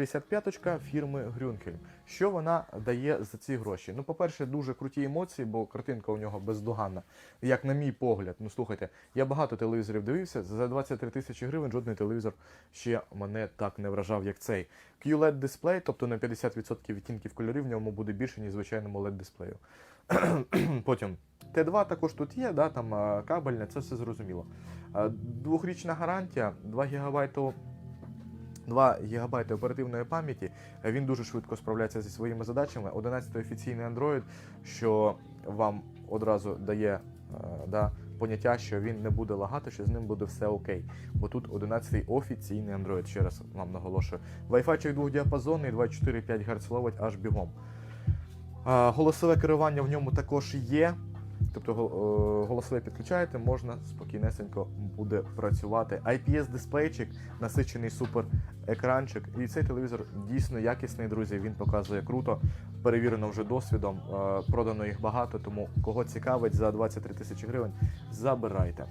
65-ка фірми Грюнкель. Що вона дає за ці гроші? Ну, по-перше, дуже круті емоції, бо картинка у нього бездоганна. Як на мій погляд, ну слухайте, я багато телевізорів дивився. За 23 тисячі гривень жодний телевізор ще мене так не вражав, як цей. QLED дисплей, тобто на 50% відтінків кольорів в ньому буде більше, ніж звичайному LED дисплею. Потім Т2 також тут є, да, там кабельне, це все зрозуміло. Двохрічна гарантія, 2 ГБ 2 ГБ оперативної пам'яті. Він дуже швидко справляється зі своїми задачами. 11 офіційний Android, що вам одразу дає е, да, поняття, що він не буде лагати, що з ним буде все окей. Бо тут 11 офіційний Android, ще раз вам наголошую. Wi-Fi двохдіапазонний, 2,4-5 Гц ловить аж бігом. Голосове керування в ньому також є. Тобто е, голосове підключаєте, можна спокійнесенько буде працювати. IPS-дисплейчик, насичений супер екранчик. І цей телевізор дійсно якісний, друзі. Він показує круто, перевірено вже досвідом. е, Продано їх багато, тому кого цікавить за 23 тисячі гривень, забирайте.